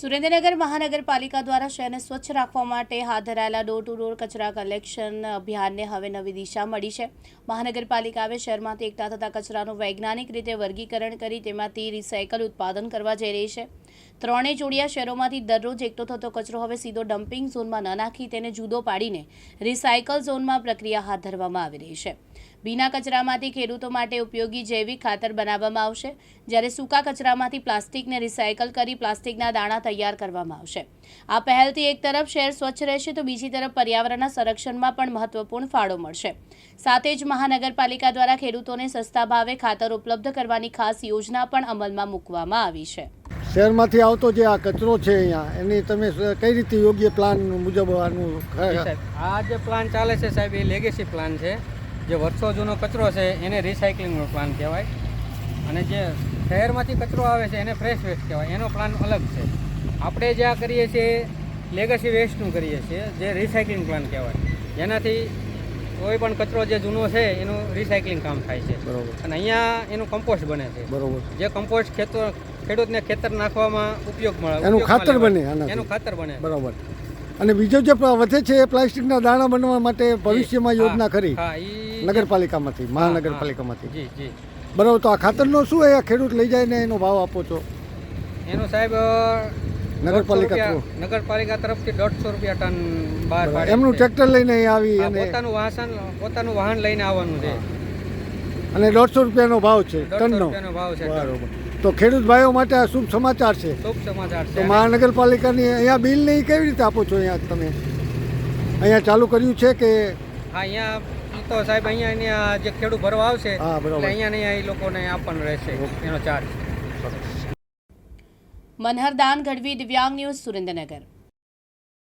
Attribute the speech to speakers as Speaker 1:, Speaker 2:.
Speaker 1: સુરેન્દ્રનગર મહાનગરપાલિકા દ્વારા શહેરને સ્વચ્છ રાખવા માટે હાથ ધરાયેલા ડોર ટુ ડોર કચરા કલેક્શન અભિયાનને હવે નવી દિશા મળી છે. મહાનગરપાલિકા હવે શહેરમાંથી એકઠા થતા કચરાનું વૈજ્ઞાનિક રીતે વર્ગીકરણ કરી તેમાંથી રિસાયકલ ઉત્પાદન કરવા જઈ રહી છે. ત્રણેય જોડિયા શહેરોમાંથી દરરોજ એકઠો થતો કચરો હવે સીધો ડમ્પિંગ ઝોનમાં ન નાખી તેને જુદો પાડીને રિસાયકલ ઝોનમાં પ્રક્રિયા હાથ ધરવામાં આવી રહી છે. ભીના કચરામાંથી ખેડૂતો માટે ઉપયોગી જૈવિક ખાતર બનાવવામાં આવશે, જ્યારે સૂકા કચરામાંથી પ્લાસ્ટિકને રિસાયકલ કરી પ્લાસ્ટિકના દાણા તૈયાર કરવામાં આવશે. આ પહેલથી એક તરફ શહેર સ્વચ્છ રહેશે તો બીજી તરફ પર્યાવરણના સંરક્ષણમાં પણ મહત્વપૂર્ણ ફાળો મળશે. સાથે જ મહાનગરપાલિકા દ્વારા ખેડૂતોને સસ્તા ભાવે ખાતર ઉપલબ્ધ કરવાની ખાસ યોજના પણ અમલમાં મૂકવામાં આવી છે.
Speaker 2: શહેરમાંથી આવતો જે આ કચરો છે અહીંયા એની તમે કઈ રીતે યોગ્ય પ્લાન મુજબ આનું
Speaker 3: આ જે પ્લાન ચાલે છે સાહેબ એ લેગેસી પ્લાન છે. જે વર્ષો જૂનો કચરો છે એને રિસાયકલિંગનો પ્લાન કહેવાય. અને જે શહેરમાંથી કચરો આવે છે એને ફ્રેશ વેસ્ટ કહેવાય. એનો પ્લાન અલગ છે. આપણે જે આ કરીએ છીએ લેગસી વેસ્ટનું કરીએ છીએ જે રિસાયકલિંગ પ્લાન કહેવાય. જેનાથી કોઈ પણ કચરો જે જૂનો છે એનું રિસાયકલિંગ કામ થાય છે.
Speaker 2: બરોબર.
Speaker 3: અને અહીંયા એનું કમ્પોસ્ટ બને છે.
Speaker 2: બરોબર.
Speaker 3: જે કમ્પોસ્ટ ખેતો ખેડૂતને ખેતર નાખવામાં ઉપયોગ મળે
Speaker 2: એનું ખાતર બને.
Speaker 3: એનું ખાતર બને.
Speaker 2: બરાબર. અને બીજો જે વધે છે એ પ્લાસ્ટિકના દાણા બનવા માટે ભવિષ્યમાં યોજના ખરી. નગરપાલિકામાંથી મહાનગરપાલિકામાંથી.
Speaker 3: જી જી.
Speaker 2: બરોબર તો આ ખાતરનો શું એ ખેડૂત લઈ જાય ને એનો ભાવ આપો છો?
Speaker 3: એનો સાહેબ
Speaker 2: નગરપાલિકા
Speaker 3: નગરપાલિકા તરફથી દોઢસો રૂપિયા ટન બહાર પાડે
Speaker 2: એમનું ટ્રેક્ટર લઈને આવી અને
Speaker 3: પોતાનું વાહન પોતાનું વાહન લઈને આવવાનું છે.
Speaker 2: અને દોઢસો રૂપિયાનો ભાવ છે ટનનો?
Speaker 3: ભાવ છે
Speaker 2: બરોબર. તો ખેડૂત ભાઈઓ માટે આ શુભ સમાચાર છે.
Speaker 3: શુભ સમાચાર
Speaker 2: તો
Speaker 3: છે
Speaker 2: મહાનગરપાલિકાની અહીંયા બિલ ને ઈ કેવી રીતે આપો છો અહીંયા તમે? અહીંયા ચાલુ કર્યું છે કે
Speaker 3: હા અહીંયા તો સાહેબ અહીંયા અહીંયા જે ખેડૂત ભરવા આવશે
Speaker 2: હા, બરાબર.
Speaker 3: અહીંયા ને અહીંયા એ લોકોને આપવાનું રહેશે એનો ચાર્જ
Speaker 1: મનહરદાન ગઢવી દિવ્યાંગ ન્યૂઝ સુરેન્દ્રનગર.